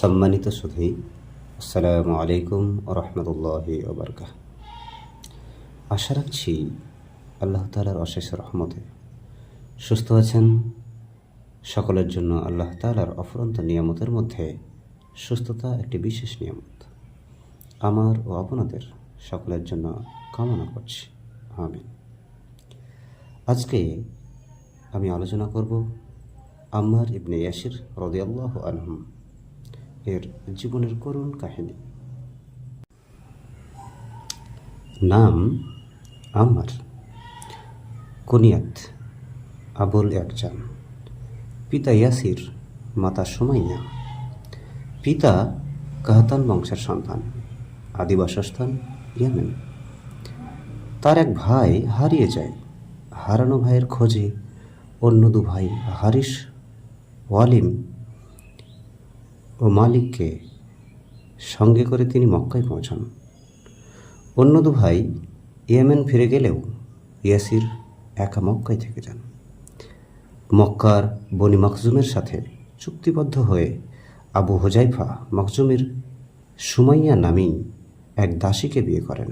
সম্মানিত সুধী, আসসালামু আলাইকুম রহমতুল্লাহ ওবরকাহ আশা রাখছি আল্লাহ তালার অশেষ রহমতে সুস্থ আছেন। সকলের জন্য আল্লাহ তালার অফুরন্ত নিয়ামতের মধ্যে সুস্থতা একটি বিশেষ নিয়ামত। আমার ও আপনাদের সকলের জন্য কামনা করছি। আমিন। আজকে আমি আলোচনা করব আম্মার ইবনে ইয়াসির রদিয়াল্লাহ আলহম এর জীবনের করুণ কাহিনী। নাম আমার কুনিয়াত আবুল একজান পিতা ইয়াসির, মাতা সুমাইয়া। পিতা কাহাতান বংশের সন্তান আদিবাসস্থান ইয়েমেন। তার এক ভাই হারিয়ে যায়। হারানো ভাইয়ের খোঁজে অন্য দু ভাই হারিস ওয়ালিম ও মালিককে সঙ্গে করে তিনি মক্কায় পৌঁছান। অন্য দু ভাই ইয়েমেন ফিরে গেলেও ইয়াসির একা মক্কায় থেকে যান। মক্কার বনি মখজুমের সাথে চুক্তিবদ্ধ হয়ে আবু হোজাইফা মখজুমের সুমাইয়া নামেই এক দাসীকে বিয়ে করেন।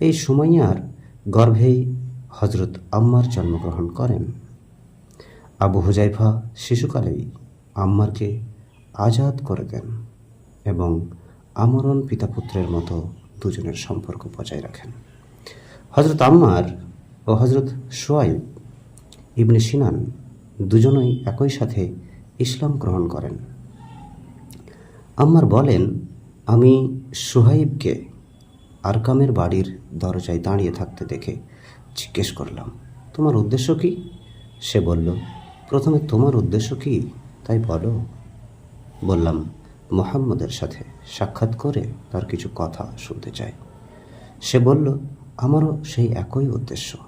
এই সুমাইয়ার গর্ভেই হজরত আম্মার জন্মগ্রহণ করেন। আবু হুজাইফা শিশুকালেই আম্মারকে আজাদ করে দেন এবং আমরণ পিতাপুত্রের মতো দুজনের সম্পর্ক বজায় রাখেন। হজরত আম্মার ও হজরত সোয়াইব ইবনে সিনান দুজনই একই সাথে ইসলাম গ্রহণ করেন। আম্মার বলেন, আমি সোহাইবকে আরকামের বাড়ির দরজায় দাঁড়িয়ে থাকতে দেখে জিজ্ঞেস করলাম, তোমার উদ্দেশ্য কি? সে বলল, প্রথমে তোমার উদ্দেশ্য কি? তাই বলো। বললাম, মোহাম্মদের সাথে সাক্ষাৎ করে তার কিছু কথা শুনতে চাই। সে বলল, আমারও সেই একই উদ্দেশ্য।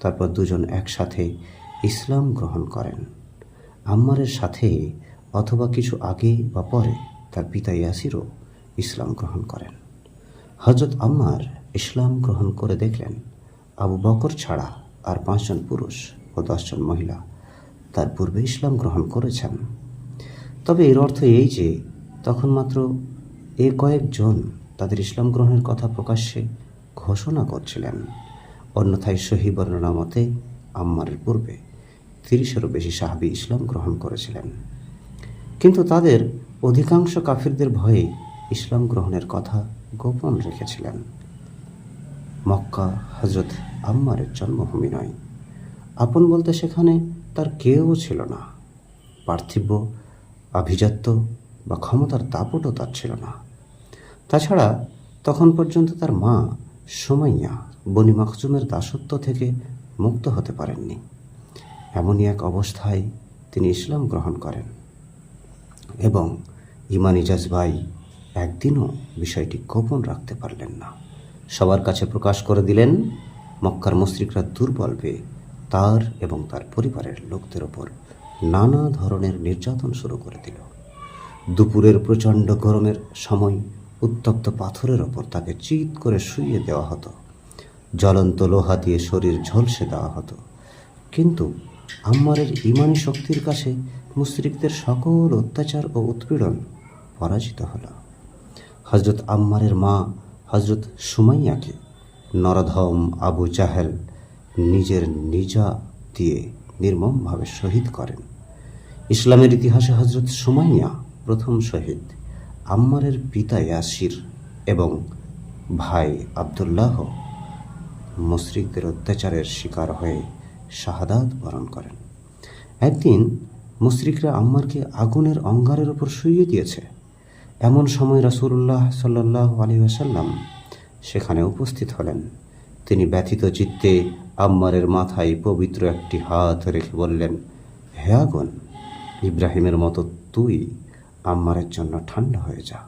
তারপর দুজন একসাথে ইসলাম গ্রহণ করেন। আম্মারের সাথে অথবা কিছু আগে বা পরে তার পিতা ইয়াসিরও ইসলাম গ্রহণ করেন। হজরত আম্মার ইসলাম গ্রহণ করে দেখলেন, আবু বকর ছাড়া আর পাঁচজন পুরুষ ও দশজন মহিলা তার পূর্বে ইসলাম গ্রহণ করেছেন। তবে এর অর্থ এই যে, তখন মাত্র এ কয়েকজন তাদের ইসলাম গ্রহণের কথা প্রকাশ্যে ঘোষণা করছিলেন। অন্যথায় সহি বর্ণনা মতে আম্মারের পূর্বে তিরিশেরও বেশি সাহাবি ইসলাম গ্রহণ করেছিলেন। কিন্তু তাদের অধিকাংশ কাফিরদের ভয়ে ইসলাম গ্রহণের কথা গোপন রেখেছিলেন। মক্কা হজরত আম্মারের জন্মভূমি নয়। আপন বলতে সেখানে তার কেউ ছিল না। পার্থিব আভিজাত্য বা ক্ষমতার দাপটও তার ছিল না। তাছাড়া তখন পর্যন্ত তার মা সুমাইয়া বনি মাকজুমের দাসত্ব থেকে মুক্ত হতে পারেননি। এমনই এক অবস্থায় তিনি ইসলাম গ্রহণ করেন এবং ইমান ইজাজ ভাই একদিনও বিষয়টি গোপন রাখতে পারলেন না। সবার কাছে প্রকাশ করে দিলেন, মক্কার মুশ্রিকরা দুর্বল পেয়ে তার এবং তার পরিবারের লোকদের ওপর নানা ধরনের নির্যাতন শুরু করে দিল। দুপুরের প্রচণ্ড গরমের সময় উত্তপ্ত পাথরের ওপর তাকে চিৎ করে শুইয়ে দেওয়া হতো। জ্বলন্ত লোহা দিয়ে শরীর ঝলসে দেওয়া হতো। কিন্তু আম্মারের ইমানি শক্তির কাছে মুশ্রিকদের সকল অত্যাচার ও উৎপীড়ন পরাজিত হল। হজরত আম্মারের মা হজরত সুমাইয়াকে নরধম আবু জাহেল নিজের নিজা দিয়ে নির্মমভাবে শহীদ করেন। ইসলামের ইতিহাসে হজরত সুমাইয়া প্রথম শহীদ, আম্মারের পিতা ইয়াসির এবং ভাই আবদুল্লাহ মুশরিকদের অত্যাচারের শিকার হয়ে শাহাদাত বরণ করেন। একদিন মুশরিকরা আম্মারকে আগুনের অঙ্গারের ওপর শুইয়ে দিয়েছে। এমন সময় রাসূলুল্লাহ সাল্লাহ আলী আসাল্লাম সেখানে উপস্থিত হলেন। তিনি ব্যথিত চিত্তে আম্মারের মাথায় পবিত্র একটি হাত রেখে বললেন, হে আগুন ইব্রাহিমের মতো তুই আম্মারের জন্য ঠান্ডা হয়ে যা।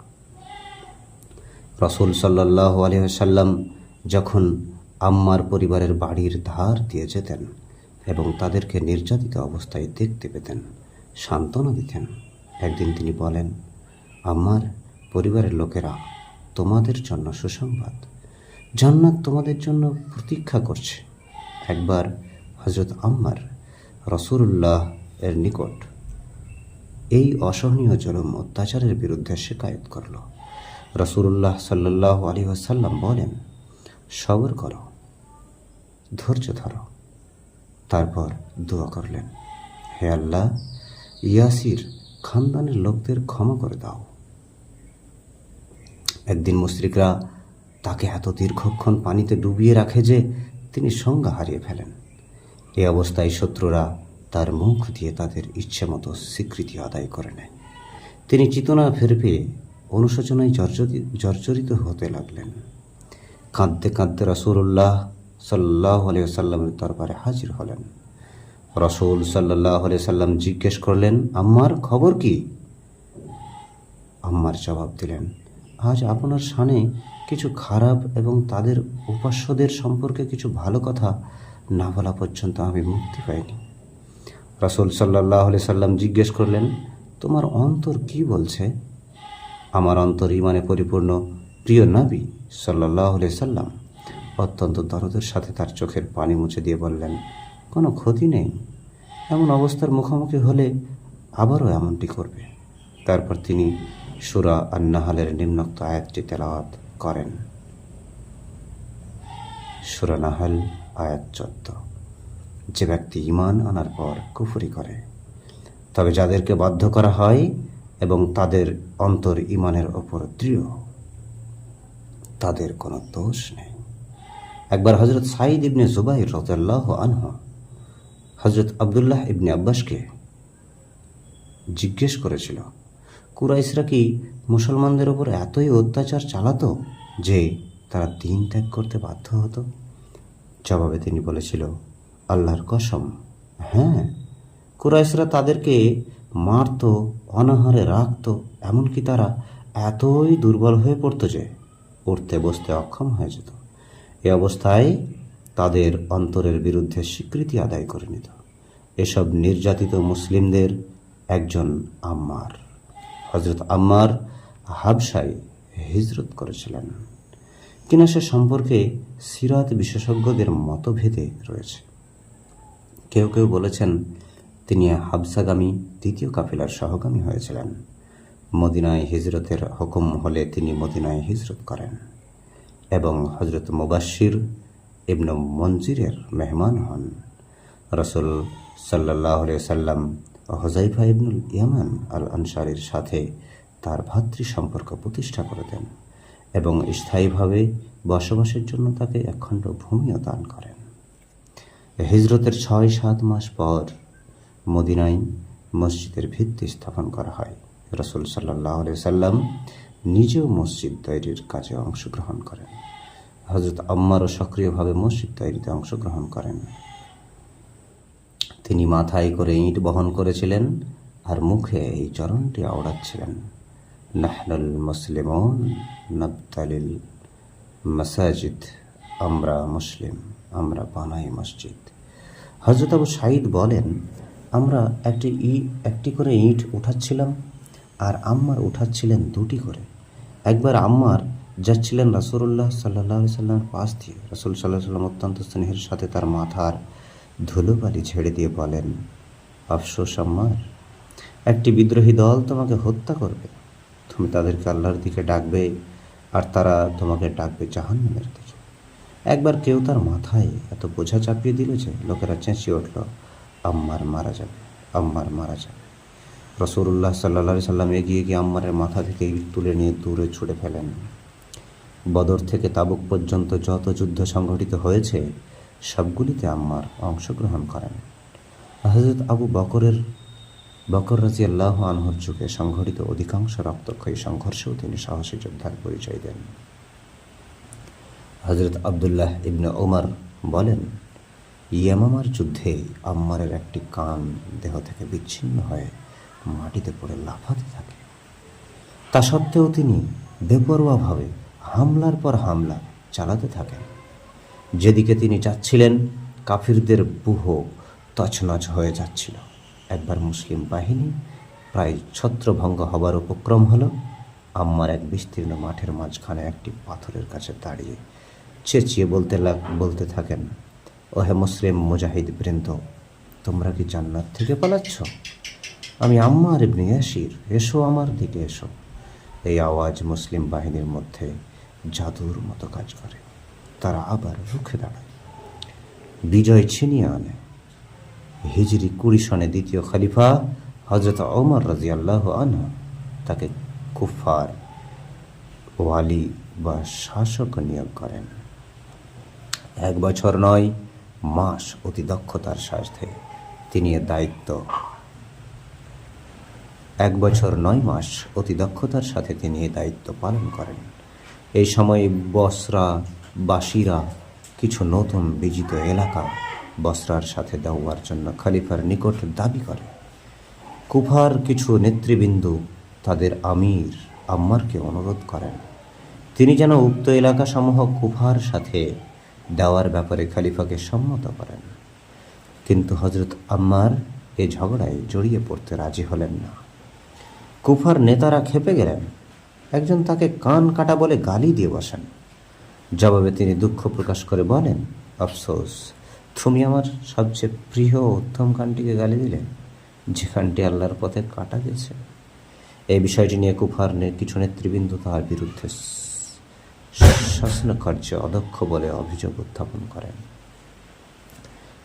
রসুল সাল্লাহ আলহাম যখন আম্মার পরিবারের বাড়ির ধার দিয়ে যেতেন এবং তাদেরকে নির্যাতিত অবস্থায় দেখতে পেতেন, সান্ত্বনা দিতেন, একদিন তিনি বলেন, আম্মার পরিবারের লোকেরা তোমাদের জন্য সুসংবাদ। জান্নাত তোমাদের জন্য প্রতীক্ষা করছে। একবার হজরত আম্মার রসুল্লাহ এর নিকট এই অসহনীয় জলম অত্যাচারের বিরুদ্ধে শিকায়ত করল। রসুল্লাহ সাল্লাহ আলী ওসাল্লাম বলেন, সবর করো, ধৈর্য ধরো। তারপর দোয়া করলেন, হে আল্লাহ, ইয়াসির খানদানের লোকদের ক্ষমা করে দাও। একদিন মুশ্রিকরা তাকে এত দীর্ঘক্ষণ পানিতে ডুবিয়ে রাখে যে তিনি সংজ্ঞা হারিয়ে ফেলেন। এ অবস্থায় শত্রুরা তার মুখ দিয়ে তাদের ইচ্ছে মতো স্বীকৃতি আদায় করে নেয়। তিনি চেতনা ফেরে পেয়ে অনুশোচনায় জর্জরি- জর্জরিত হতে লাগলেন। কাঁদতে কাঁদতে রসুল্লাহ সাল্লাহ সাল্লামের দরবারে হাজির হলেন। রসুল সাল্লাহ সাল্লাম জিজ্ঞেস করলেন, আম্মার খবর কি? আম্মার জবাব দিলেন, আজ আপনার সানে কিছু খারাপ এবং তাদের উপাস্যদের সম্পর্কে কিছু ভালো কথা না বলা পর্যন্ত আমি মুক্তি পাইনি। রসুল সাল্লাহ সাল্লাম জিজ্ঞেস করলেন, তোমার অন্তর কি বলছে? আমার অন্তর ইমানে পরিপূর্ণ, প্রিয় নাবি সাল্লাহ সাল্লাম। অত্যন্ত দরদের সাথে তার চোখের পানি মুছে দিয়ে বললেন, কোনো ক্ষতি নেই। এমন অবস্থার মুখোমুখি হলে আবারও এমনটি করবে। তারপর তিনি সুরা আন্নাহালের নিম্নোক্ত আয়াতটি তেলাওয়াত করেন। সুরানাহাল আয়াত চোদ্দ। যে ব্যক্তি ইমান আনার পর কুফরি করে। তবে যাদেরকে বাধ্য করা হয় এবং তাদের অন্তর ইমানের ওপর দৃঢ়, তাদের কোনো দোষ নেই। একবার হজরত সাঈদ ইবনে জুবাইর রতাল্লাহ আনহ হজরত আবদুল্লাহ ইবনে আব্বাসকে জিজ্ঞেস করেছিল, কুরাইশরা কি মুসলমানদের ওপর এতই অত্যাচার চালাতো যে তারা দিন ত্যাগ করতে বাধ্য হতো? জবাবে তিনি বলেছিল আল্লাহর কসম। হ্যাঁ কুরাইশরা তাদেরকে মারতো, অনাহারে রাখতো, এমনকি তারা এতই দুর্বল হয়ে পড়তো যে উঠতে বসতে অক্ষম হয়ে যেত। এ অবস্থায় তাদের অন্তরের বিরুদ্ধে স্বীকৃতি আদায় করে নিত। এসব নির্যাতিত মুসলিমদের একজন আম্মার। হজরত আম্মার হাবসাই হিজরত করেছিলেন। কিনা সে সম্পর্কে সিরাত বিশেষজ্ঞদের মতভেদে রয়েছে। কেউ কেউ বলেছেন, তিনি হাবসাগামী দ্বিতীয় কাফিলার সহগামী হয়েছিলেন। মদিনায় হিজরতের হুকুম হলে তিনি মদিনায় হিজরত করেন এবং হজরত মুবাশির ইবন মঞ্জিরের মেহমান হন। রসুল সাল্লাহ সাল্লাম হজাইফা ইবনুল ইয়ামান আল আনসারির সাথে তার ভাতৃ সম্পর্ক প্রতিষ্ঠা করে দেন এবং স্থায়ীভাবে বসবাসের জন্য তাকে একখণ্ড ভূমিও দান করেন। হিজরতের ছয়, সাত মাস পর মদিনায় মসজিদের ভিত্তি স্থাপন করা হয়। রসুল সাল্লাহ সাল্লাম নিজেও মসজিদ তৈরির কাজে অংশগ্রহণ করেন। হজরত আম্মারও সক্রিয়ভাবে মসজিদ তৈরিতে অংশগ্রহণ করেন। তিনি মাথায় করে ইঁট বহন করেছিলেন আর মুখে এই চরণটি আওড়াচ্ছিলেন। নাহনুল মুসলিমন নবতালিল মাসাজিদ। আমরা মুসলিম, আমরা বানাই মসজিদ। হজরত আবু সাইদ বলেন, আমরা একটি ই, একটি করে ইঁট উঠাচ্ছিলাম আর আম্মার উঠাচ্ছিলেন দুটি করে। একবার আম্মার যাচ্ছিলেন রাসুল্লাহ সাল্লাহ সাল্লামের পাশ দিয়ে। রসুল সাল্লাহ সাল্লাম অত্যন্ত স্নেহের সাথে তার মাথার ধুলোবালি ছেড়ে দিয়ে বলেন, আফসোস আম্মার, একটি বিদ্রোহী দল তোমাকে হত্যা করবে। তুমি তাদেরকে আল্লাহর দিকে ডাকবে আর তারা তোমাকে ডাকবে জাহান্নামের দিকে। একবার কেউ তার মাথায় এত বোঝা চাপিয়ে দিল যে লোকেরা চেঁচিয়ে উঠল, আম্মার মারা যাবে, আম্মার মারা যাবে। রসুল্লাহ সাল্লা সাল্লাম এগিয়ে গিয়ে আম্মারের মাথা থেকে তুলে নিয়ে দূরে ছুড়ে ফেলেন। বদর থেকে তাবুক পর্যন্ত যত যুদ্ধ সংঘটিত হয়েছে, সবগুলিতে আম্মার অংশগ্রহণ করেন। হজরত আবু বকরের, বকর রাজি আল্লাহ আনহর যুগে সংঘটিত অধিকাংশ রক্তক্ষয়ী সংঘর্ষেও তিনি সাহসী যোদ্ধার পরিচয় দেন। হজরত আবদুল্লাহ ইবনে ওমর বলেন, ইয়ামামার যুদ্ধে আম্মারের একটি কান দেহ থেকে বিচ্ছিন্ন হয়ে মাটিতে পড়ে লাফাতে থাকে। তা সত্ত্বেও তিনি বেপরোয়াভাবে হামলার পর হামলা চালাতে থাকেন। যেদিকে তিনি যাচ্ছিলেন কাফিরদের বুহ তছনছ হয়ে যাচ্ছিল। একবার মুসলিম বাহিনী প্রায় ছত্রভঙ্গ হবার উপক্রম হলো। আম্মার এক বিস্তীর্ণ মাঠের মাঝখানে একটি পাথরের কাছে দাঁড়িয়ে চেঁচিয়ে বলতে লাগ, বলতে থাকেন ও হে মুসলিম মুজাহিদ বৃন্দ, তোমরা কি জান্নাত থেকে পালাচ্ছ? আমি আম্মার ইবনে ইয়াসির, এসো আমার দিকে এসো। এই আওয়াজ মুসলিম বাহিনীর মধ্যে জাদুর মতো কাজ করে। তারা আবার রুখে দাঁড়ায়। বিজয় ছিনিয়ে আনে। হিজরি কুড়ি সনে দ্বিতীয় খালিফা হজরত ওমর রাজি আল্লাহ আনহা তাকে কুফার ওয়ালি বা শাসক নিয়োগ করেন। এক বছর নয়, মাস অতি দক্ষতার সাথে তিনি এর দায়িত্ব। এক বছর নয়, মাস অতি দক্ষতার সাথে তিনি এ দায়িত্ব পালন করেন। এই সময় বসরা বাসিরা কিছু নতুন বিজিত এলাকা বসরার সাথে দেওয়ার জন্য খলিফার নিকট দাবি করে। কুফার কিছু নেতৃবৃন্দ তাদের আমির আম্মারকে অনুরোধ করেন। তিনি যেন উক্ত এলাকাসমূহ কুফার সাথে দেওয়ার ব্যাপারে খালিফাকে সম্মত করেন। কিন্তু হজরত আম্মার এ ঝগড়ায় জড়িয়ে পড়তে রাজি হলেন না। কুফার নেতারা খেপে গেলেন। একজন তাকে কান কাটা বলে গালি দিয়ে বসেন। জবাবে তিনি দুঃখ প্রকাশ করে বলেন, আফসোস, তুমি আমার সবচেয়ে প্রিয় উত্তম কানটিকে গালি দিলে, যে কানটি আল্লাহর পথে কাটা গেছে? এই বিষয়টি নিয়ে কুফার কিছু নেতৃবৃন্দ তার বিরুদ্ধে শাসন কার্যে অদক্ষ বলে অভিযোগ উত্থাপন করেন।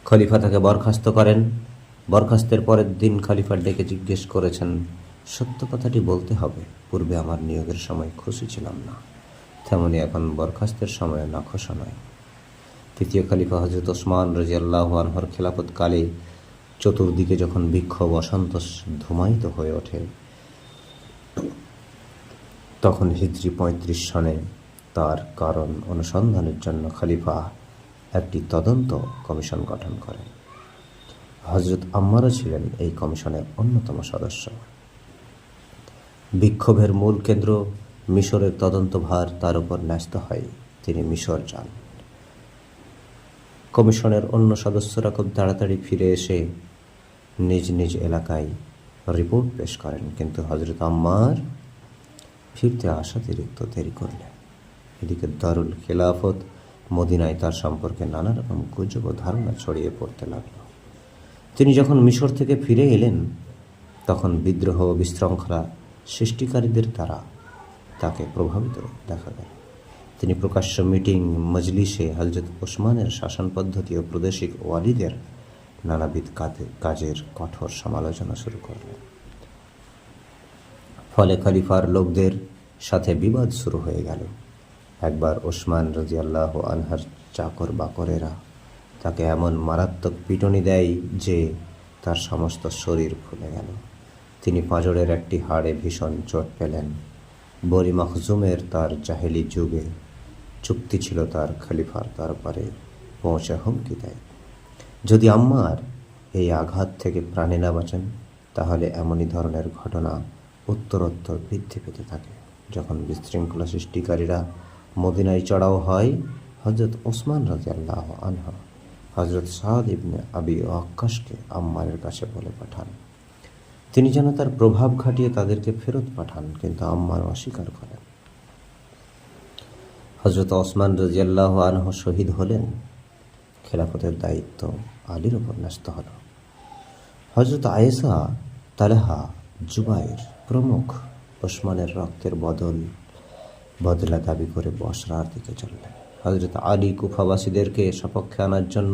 খলিফা তাকে বরখাস্ত করেন। বরখাস্তের পরের দিন খলিফার ডেকে জিজ্ঞেস করেছেন, সত্য কথাটি বলতে হবে। পূর্বে আমার নিয়োগের সময় খুশি ছিলাম না। তেমনি এখন বরখাস্তের সময় নাখোশা নয়। তৃতীয় খলিফা হজরত ওসমান রাজি আল্লাহ আনহর খেলাফতকালে চতুর্দিকে যখন বিক্ষোভ অসন্তোষ ধুমায়িত হয়ে ওঠে, তখন হিজরি পঁয়ত্রিশ সনে তার কারণ অনুসন্ধানের জন্য খলিফা একটি তদন্ত কমিশন গঠন করেন। হজরত আম্মারও ছিলেন এই কমিশনের অন্যতম সদস্য। বিক্ষোভের মূল কেন্দ্র মিশরের তদন্তভার তার উপর ন্যস্ত হয়, তিনি মিশর যান। কমিশনের অন্য সদস্যরা খুব তাড়াতাড়ি ফিরে এসে নিজ নিজ এলাকায় রিপোর্ট পেশ করেন, কিন্তু হজরত আম্মার ফিরতে আশাতিরিক্ত দেরি করলেন। এদিকে দারুল খেলাফত মদিনায় তার সম্পর্কে নানা রকম গুজব ধারণা ছড়িয়ে পড়তে লাগল। তিনি যখন মিশর থেকে ফিরে এলেন, তখন বিদ্রোহ বিশৃঙ্খলা সৃষ্টিকারীদের দ্বারা তাকে প্রভাবিত দেখা গেল। তিনি প্রকাশ্য মিটিং, মজলিসে হজরত ওসমানের শাসন পদ্ধতি ও প্রাদেশিক ওয়ালিদের নানাবিধ কাজে- কাজের কঠোর সমালোচনা শুরু করলেন। ফলে খলিফার লোকদের সাথে বিবাদ শুরু হয়ে গেল। একবার ওসমান রাজিয়াল্লাহ আনহার চাকর বাকরেরা তাকে এমন মারাত্মক পিটনি দেয় যে তার সমস্ত শরীর ফুলে গেল। তিনি পাঁজরের একটি হাড়ে ভীষণ চোট পেলেন। বরি মখজুমের তার জাহেলি যুগে চুক্তি ছিল তার খলিফার দরবারে পৌঁছে হুমকি দেয়। যদি আম্মার এই আঘাত থেকে প্রাণে না বাঁচেন, তাহলে এমনই ধরনের ঘটনা উত্তরোত্তর বৃদ্ধি পেতে থাকে। যখন বিশৃঙ্খলা সৃষ্টিকারীরা মদিনায় চড়াও হয় হজরত ওসমান রাজি আল্লাহ আনহা। হজরত সাদ ইবনে আবি আক্কাশকে আম্মারের কাছে বলে পাঠান। তিনি যেন তার প্রভাব খাটিয়ে তাদেরকে ফেরত পাঠান, কিন্তু আম্মার অস্বীকার করেন। হজরত ওসমান রাজিয়াল্লাহ আনহ শহীদ হলেন। খেলাফতের দায়িত্ব আলীর ওপর ন্যস্ত হল। হজরত আয়েসা তালেহা, জুবাইর প্রমুখ ওসমানের রক্তের বদল বদলা দাবি করে বসরার দিকে চললেন। হজরত আলী কুফাবাসীদেরকে সপক্ষে আনার জন্য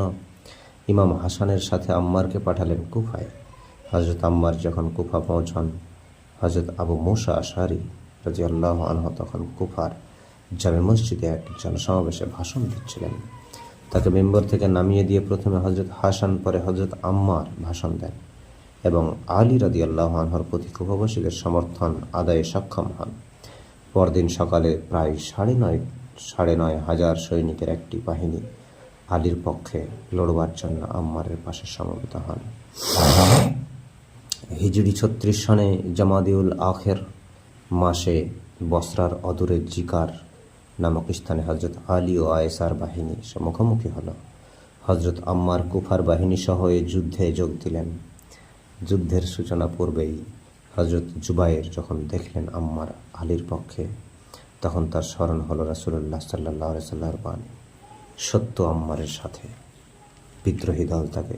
ইমাম হাসানের সাথে আম্মারকে পাঠালেন কুফায়। হজরত আম্মার যখন কুফা পৌঁছন হজরত আবু মুসা আশারি রাজি আল্লাহ আনহ তখন কুফার জামে মসজিদে এক জনসমাবেশে ভাষণ দিচ্ছিলেন। তাকে মেম্বর থেকে নামিয়ে দিয়ে প্রথমে হজরত হাসান, পরে হজরত আম্মার ভাষণ দেন এবং আলী রাদি আল্লাহ আনহর প্রতি কুফাবাসীদের সমর্থন আদায়ে সক্ষম হন। পরদিন সকালে প্রায় সাড়ে নয় সাড়ে নয় হাজার সৈনিকের একটি বাহিনী আলীর পক্ষে লড়বার জন্য আম্মারের পাশে সমবেত হন। হিজড়ি ছত্রিশ সনে জামাদিউল আখের মাসে বসরার অদূরে জিকার নামক স্থানে হজরত আলী ও আয়েসার বাহিনী মুখোমুখি হল। হজরত আম্মার কুফার বাহিনী সহ এ যুদ্ধে যোগ দিলেন। যুদ্ধের সূচনা পূর্বেই হজরত জুবাইর যখন দেখলেন আম্মার আলীর পক্ষে, তখন তার স্মরণ হলো রাসুল্লাহ সাল্লাহ সাল্লাহর বাণী। সত্য আম্মারের সাথে বিদ্রোহী দল তাকে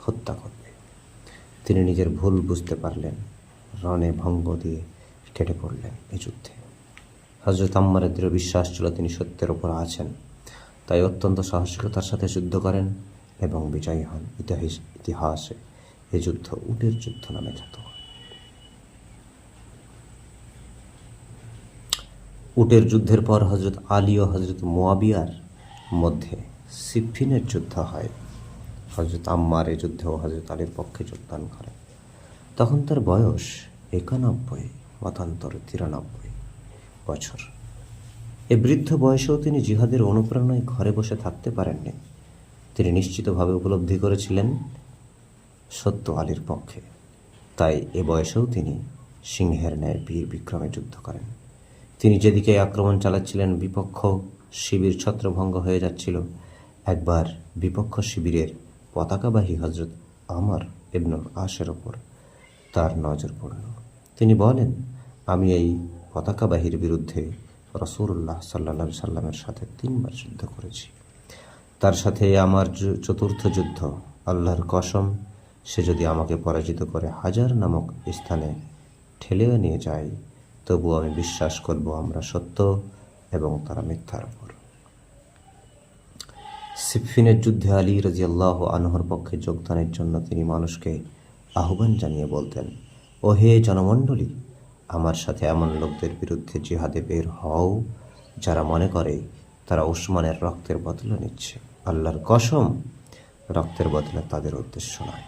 হত্যা করবে। তিনি নিজের ভুল বুঝতে পারলেন, রণে ভঙ্গ দিয়ে কেটে পড়লেন এই যুদ্ধে। হজরত আম্মারের দৃঢ় বিশ্বাস ছিল তিনি সত্যের ওপর আছেন, তাই অত্যন্ত সাহসিকতার সাথে যুদ্ধ করেন এবং বিজয়ী হন। ইতিহাস ইতিহাসে এই যুদ্ধ উটের যুদ্ধ নামে খ্যাত। উটের যুদ্ধের পর হজরত আলী ও হজরত মোয়াবিয়ার মধ্যে সিফিনের যুদ্ধ হয়। হজরত আম্মার এই যুদ্ধেও হজরত আলীর পক্ষে যোগদান করেন। তখন তার বয়স একানব্বই, মতান্তরে তিরানব্বই বছর। এ বৃদ্ধ বয়সেও তিনি জিহাদের অনুপ্রেরণায় ঘরে বসে থাকতে পারেননি। তিনি নিশ্চিতভাবে উপলব্ধি করেছিলেন সত্য আলীর পক্ষে। তাই এ বয়সেও তিনি সিংহের ন্যায় বীর বিক্রমে যুদ্ধ করেন। তিনি যেদিকে আক্রমণ চালাচ্ছিলেন, বিপক্ষ শিবির ছত্রভঙ্গ হয়ে যাচ্ছিল। একবার বিপক্ষ শিবিরের পতাকাবাহী হজরত আমার ইবনুল আশের ওপর তার নজর পড়ল। তিনি বলেন, আমি এই পতাকাবাহীর বিরুদ্ধে রসুল্লাহ সাল্লা সাল্লামের সাথে তিনবার যুদ্ধ করেছি। তার সাথে আমার চতুর্থ যুদ্ধ। আল্লাহর কসম, সে যদি আমাকে পরাজিত করে হাজার নামক স্থানে ঠেলেও নিয়ে যায় তবু আমি বিশ্বাস করব আমরা সত্য এবং তারা মিথ্যার উপর। সিফিনের যুদ্ধে আলী রাজিয়াল্লাহ আনহর পক্ষে যোগদানের জন্য তিনি মানুষকে আহ্বান জানিয়ে বলতেন, ও হে জনমণ্ডলী, আমার সাথে এমন লোকদের বিরুদ্ধে জিহাদে বের হও যারা মনে করে তারা উসমানের রক্তের বদলে নিচ্ছে। আল্লাহর কসম, রক্তের বদলে তাদের উদ্দেশ্য নয়,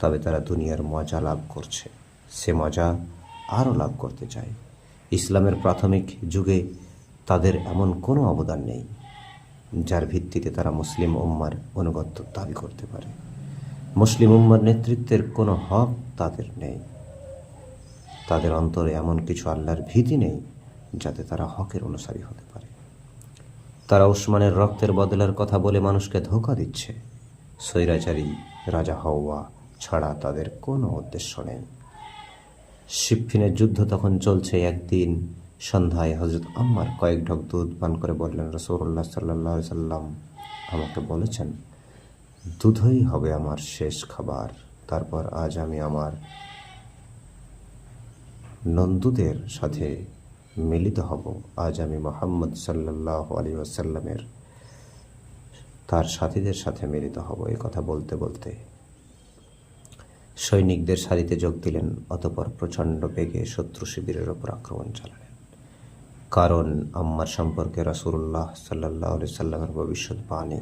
তবে তারা দুনিয়ার মজা লাভ করছে। সে মজা আরও লাভ করতে চায়। ইসলামের প্রাথমিক যুগে তাদের এমন কোনো অবদান নেই, যার ভিত্তিতে তারা মুসলিম উম্মার অনুগত্য দাবি করতে পারে। মুসলিম উম্মার নেতৃত্বের কোনো হক তাদের নেই। তাদের অন্তরে এমন কিছু আল্লাহর ভীতি নেই, যাতে তারা হকের অনুসারী হতে পারে। তারা উসমানের রক্তের বদলার কথা বলে মানুষকে ধোকা দিচ্ছে। স্বৈরাচারী রাজা হওয়া ছাড়া তাদের কোনো উদ্দেশ্য নেই। শিফিনের যুদ্ধ তখন চলছে একদিন সন্ধ্যায়। হজরত আম্মার কয়েক ঢক দুধ পান করে বললেন রসৌল্লাহ সাল্লাহ সাল্লাম আমাকে বলেছেন, দুধই হবে আমার শেষ খাবার। তারপর আজ আমি আমার নন্দুদের সাথে মিলিত হব। আজ আমি মোহাম্মদ সাল্লাহ আলী ওয়াসাল্লামের তার সাথীদের সাথে মিলিত হব। এই কথা বলতে বলতে সৈনিকদের সারিতে যোগ দিলেন, অতপর প্রচণ্ড বেগে শত্রু শিবিরের ওপর আক্রমণ চালালেন। কারণ আম্মার সম্পর্কে রাসূলুল্লাহ সাল্লাহ সাল্লামের ভবিষ্যৎবাণী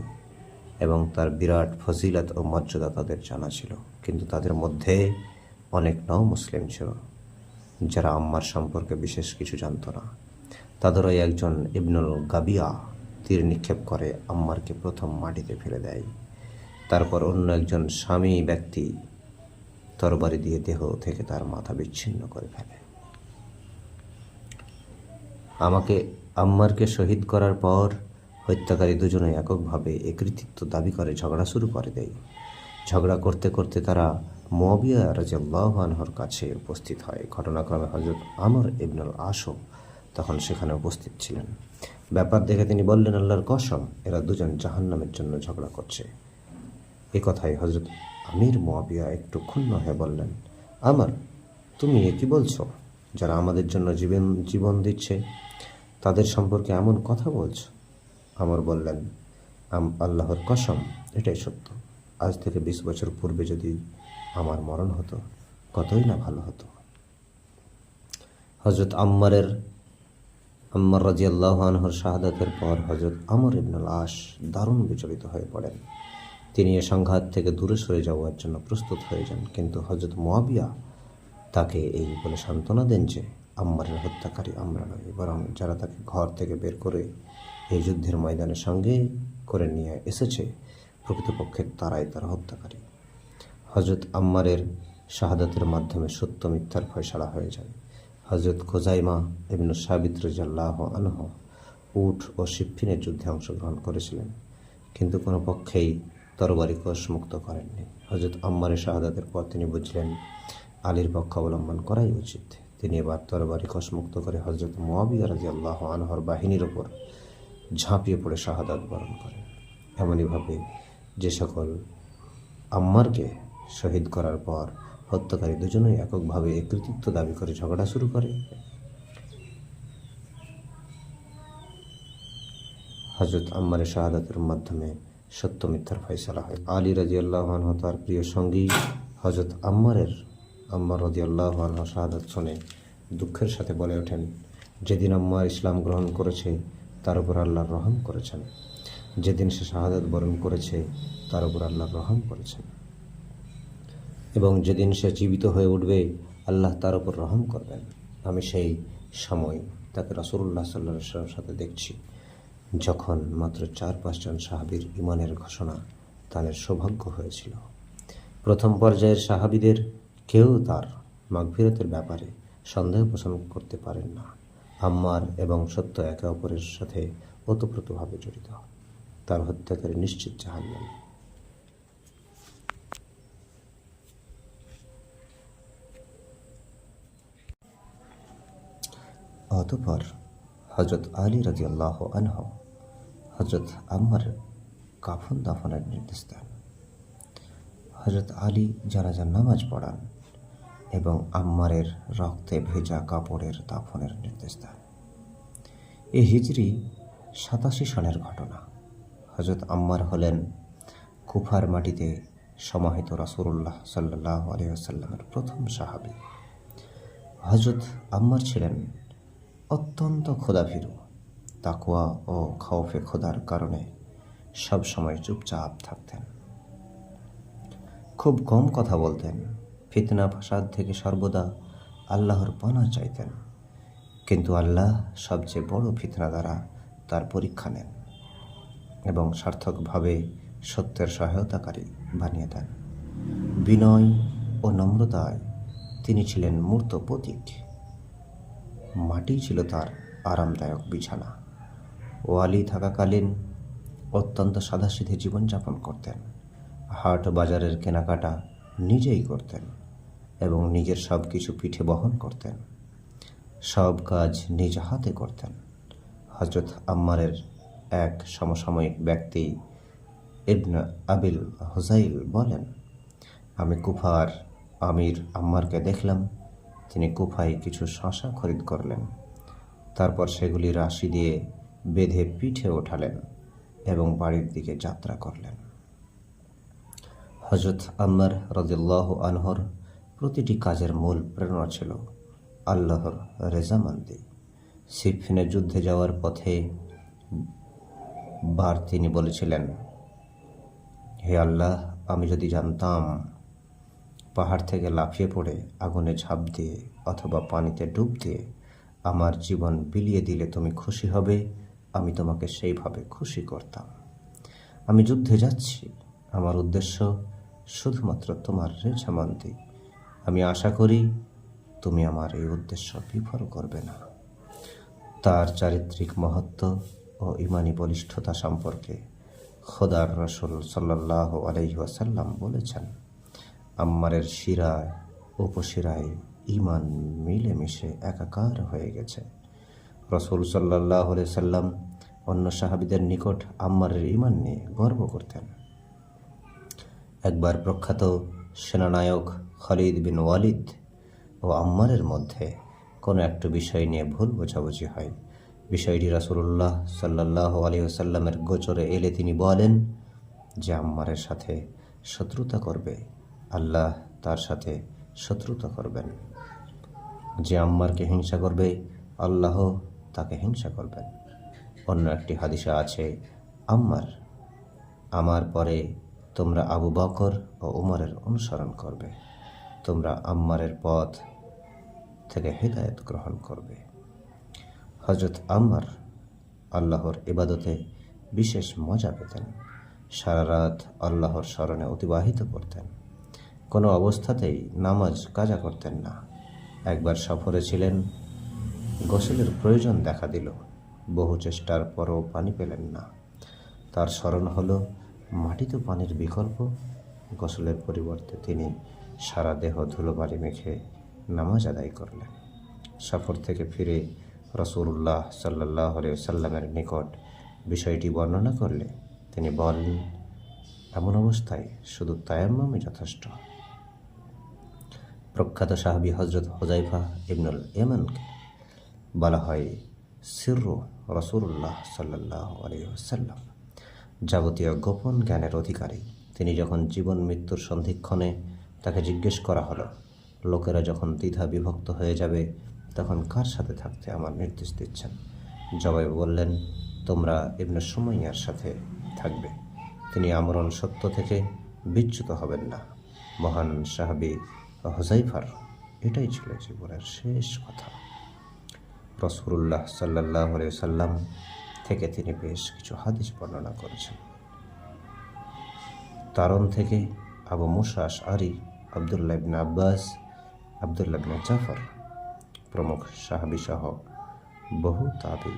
এবং তার বিরাট ফজিলত ও মর্যাদা তাদের জানা ছিল। কিন্তু তাদের মধ্যে অনেক নও মুসলিম ছিল, যারা আম্মার সম্পর্কে বিশেষ কিছু জানত না। তাদেরই একজন ইবনুল গাবিয়া তীর নিক্ষেপ করে আম্মারকে প্রথম মাটিতে ফেলে দেয়। তারপর অন্য একজন স্বামী ব্যক্তি তরবারি দিয়ে দেহ থেকে তার মাথা বিচ্ছিন্ন করে ফেলে। আমাকে আম্মারকে শহীদ করার পর হত্যাকারী দুজনে এককভাবে এ কৃতিত্ব দাবি করে, ঝগড়া শুরু করে দেয়। ঝগড়া করতে করতে তারা মবিয়া রাজিয়াল্লাহ আনহর কাছে উপস্থিত হয়। ঘটনাক্রমে হজরত আমর ইবনুল আসো তখন সেখানে উপস্থিত ছিলেন। ব্যাপার দেখে তিনি বললেন, আল্লাহর কসম, এরা দুজন জাহান্নামের জন্য ঝগড়া করছে। এ কথায় হজরত আমির মোয়াবিয়া একটু ক্ষুণ্ণ হয়ে বললেন, আমার, তুমি এ কি বলছো? যারা আমাদের জন্য জীবন জীবন দিচ্ছে, তাদের সম্পর্কে এমন কথা বলছো? আমর বললেন, আম, আল্লাহর কসম, এটাই সত্য। আজ থেকে বিশ বছর পূর্বে যদি আমার মরণ হতো, কতই না ভালো হতো? হজরত আম্মারের, আম্মার রাজি আল্লাহ আনহর শাহাদাতের পর হজরত আমর ইবনুল আশ দারুণ বিচলিত হয়ে পড়েন। তিনি এ সংঘাত থেকে দূরে সরে যাওয়ার জন্য প্রস্তুত হয়ে যান। কিন্তু হজরত মোয়াবিয়া তাকে এই বলে সান্ত্বনা দেন যে, আম্মারের হত্যাকারী আমরা নই বরং যারা তাকে ঘর থেকে বের করে এই যুদ্ধের ময়দানের সঙ্গে করে নিয়ে এসেছে, প্রকৃতপক্ষে তারাই তার হত্যাকারী। হজরত আম্মারের শাহাদাতের মাধ্যমে সত্য মিথ্যার ফয়সালা হয়ে যায়। হজরত খোজাইমা ইবনু সাবিত রাজিয়াল্লাহ আনহ উঠ ও শিফিনের যুদ্ধে অংশগ্রহণ করেছিলেন। কিন্তু কোনো পক্ষেই তরবারি কোষ মুক্ত করেননি। হজরত আম্মারের শাহাদাতের পর তিনি বুঝলেন, আলীর পক্ষ অবলম্বন করাই উচিত। তিনি এবার তরবারি কোষ মুক্ত করে হজরত মোয়াবিয়া রাজিয়াল্লাহ আনহর বাহিনীর ওপর ঝাঁপিয়ে পড়ে শাহাদাত বরণ করেন। এমনইভাবে যে সকল আম্মারকে শহীদ করার পর হত্যাকারী দুজনেই এককভাবে কৃতিত্ব দাবি করে ঝগড়া শুরু করে। হজরত আম্মারের শাহাদাতের মাধ্যমে সত্য মিথ্যার ফয়সালা হয়। আলী রাজি আল্লাহ তার প্রিয় সঙ্গী হজরত আম্মারের। আম্মার রাজি আল্লাহ শাহাদাত শুনে দুঃখের সাথে বলে ওঠেন, যেদিন আম্মার ইসলাম গ্রহণ করেছে, তার উপর আল্লাহর রহম করেছেন। যেদিন সে শাহাদাত বরণ করেছে, তার উপর আল্লাহর রহম করেছেন। এবং যেদিন সে জীবিত হয়ে উঠবে, আল্লাহ তার উপর রহম করবেন। আমি সেই সময় তাকে রসুল্লাহ সাল্লা সাথে দেখছি। যখন মাত্র চার পাঁচজন সাহাবীর ইমানের ঘোষণা তাদের সৌভাগ্য হয়েছিল। প্রথম পর্যায়ের সাহাবীদের কেউ তার মাগফিরতের ব্যাপারে সন্দেহ পোষণ করতে পারেন না। আম্মার এবং সত্য একে অপরের সাথে ওতপ্রোতভাবে জড়িত। তার হত্যাকারী নিশ্চিত জাহান্নাম। অতপর হজরত আলী রাজি আল্লাহ আনহ হজরত আম্মার কাফন দাফনের নির্দেশ দেন। হজরত আলী জানাজার নামাজ পড়ান এবং আম্মারের রক্তে ভেজা কাপড়ের দাফনের নির্দেশ দেন। এ হিজরি সাতাশি সনের ঘটনা। হজরত আম্মার হলেন কুফার মাটিতে সমাহিত রাসুল্লাহ সাল্লাহ আলিয়াল্লামের প্রথম সাহাবি। হজরত আম্মার ছিলেন অত্যন্ত খোদাভীরু। তাকুয়া ও খাওফে খোদার কারণে সব সময় চুপচাপ থাকতেন। খুব কম কথা বলতেন। ফিতনা ফাসাদ থেকে সর্বদা আল্লাহর পানা চাইতেন। কিন্তু আল্লাহ সবচেয়ে বড় ফিতনা দ্বারা তার পরীক্ষা নেন এবং সার্থকভাবে সত্যের সহায়তাকারী বানিয়ে দেন। বিনয় ও নম্রতায় তিনি ছিলেন মূর্ত প্রতীক মাটি ছিল তার আরামদায়ক বিছানা। ওয়ালি থাকাকালীন অত্যন্ত সাদাসিধে জীবনযাপন করতেন। হাট বাজারের কেনাকাটা নিজেই করতেন এবং নিজের সব কিছু পিঠে বহন করতেন। সব কাজ নিজ হাতে করতেন। হজরত আম্মারের এক সমসাময়িক ব্যক্তি ইবন আবিল হুজাইল বলেন, আমি কুফার আমির আম্মারকে দেখলাম তিনি কুফায় কিছু শশা খরিদ করলেন। তারপর সেগুলি রাশি দিয়ে বেঁধে পিঠে ওঠালেন এবং বাড়ির দিকে যাত্রা করলেন। হজরত আম্মার রদিল্লাহ আনহর প্রতিটি কাজের মূল প্রেরণা ছিল আল্লাহর রেজামান্দি। সিফিনের যুদ্ধে যাওয়ার পথে বার তিনি বলেছিলেন, হে আল্লাহ, আমি যদি জানতাম পাহাড় থেকে লাফিয়ে পড়ে আগুনে ঝাঁপ দিয়ে অথবা পানিতে ডুব দিয়ে আমার জীবন বিলিয়ে দিলে তুমি খুশি হবে, আমি তোমাকে সেইভাবে খুশি করতাম। আমি যুদ্ধে যাচ্ছি। আমার উদ্দেশ্য শুধুমাত্র তোমার রেঝামান্তি আমি আশা করি তুমি আমার এই উদ্দেশ্য বিফল করবে না। তার চারিত্রিক মহত্ব ও ইমানি বলিষ্ঠতা সম্পর্কে খোদার রসুল সাল্লাহ আলহিহাসাল্লাম বলেছেন। আম্মারের শিরায়, উপশিরায় ইমান মিলেমিশে একাকার হয়ে গেছে। রসুল সাল্লাহ সাল্লাম অন্য সাহাবিদের নিকট আম্মারের ইমান নিয়ে গর্ব করতেন। একবার প্রখ্যাত সেনানায়ক খালিদ বিন ওয়ালিদ ও আম্মারের মধ্যে কোনো একটা বিষয় নিয়ে ভুল বোঝাবুঝি হয়। বিষয়টি রাসুল্লাহ সাল্লাহ আলী সাল্লামের গোচরে এলে তিনি বলেন যে আম্মারের সাথে শত্রুতা করবে। আল্লাহ তার সাথে শত্রুতা করবেন। যে আম্মারকে হিংসা করবে, আল্লাহ তাকে হিংসা করবেন। অন্য একটি হাদিসা আছে, আম্মার, আমার পরে তোমরা আবু বকর ও উমরের অনুসরণ করবে। তোমরা আম্মারের পথ থেকে হেদায়ত গ্রহণ করবে। হজরত আম্মার আল্লাহর ইবাদতে বিশেষ মজা পেতেন। সারা রাত আল্লাহর স্মরণে অতিবাহিত করতেন। কোনো অবস্থাতেই নামাজ কাজা করতেন না। একবার সফরে ছিলেন, গোসলের প্রয়োজন দেখা দিল। বহু চেষ্টার পরও পানি পেলেন না। তার স্মরণ হলো, মাটিতে পানির বিকল্প। গোসলের পরিবর্তে তিনি সারা দেহ ধুলোবালি মেখে নামাজ আদায় করলেন। সফর থেকে ফিরে রসুল্লাহ সাল্লাহ সাল্লামের নিকট বিষয়টি বর্ণনা করলে তিনি বলেন, এমন অবস্থায় শুধু তায়াম্মামই যথেষ্ট। প্রখ্যাত সাহাবী হজরত হোজাইফা ইবনুল ইয়ামানকে বলা হয় সিররু রসুল্লাহ সাল্লাহ আলহিহাসাল্লাম যাবতীয় গোপন জ্ঞানের অধিকারী। তিনি যখন জীবন মৃত্যুর সন্ধিক্ষণে তাকে জিজ্ঞেস করা হলো, লোকেরা যখন দ্বিধা বিভক্ত হয়ে যাবে, তখন কার সাথে থাকতে আমার নির্দেশ দিচ্ছেন? জবাই বললেন, তোমরা ইবনে সুমাইয়ার সাথে থাকবে। তিনি আমরণ সত্য থেকে বিচ্যুত হবেন না। মহান সাহাবি হোজাইফার এটাই ছিল জীবনের শেষ কথা। রসুল্লাহ সাল্লাহ সাল্লাম থেকে তিনি বেশ কিছু হাদিস বর্ণনা করেছেন। তারণ থেকে আবু মুসাস আরি আবদুল্লাহ ইবনে আব্বাস, আবদুল্লাহ ইবনে জাফর প্রমুখ সাহাবি সহ বহু তাবি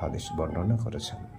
হাদিস বর্ণনা করেছেন।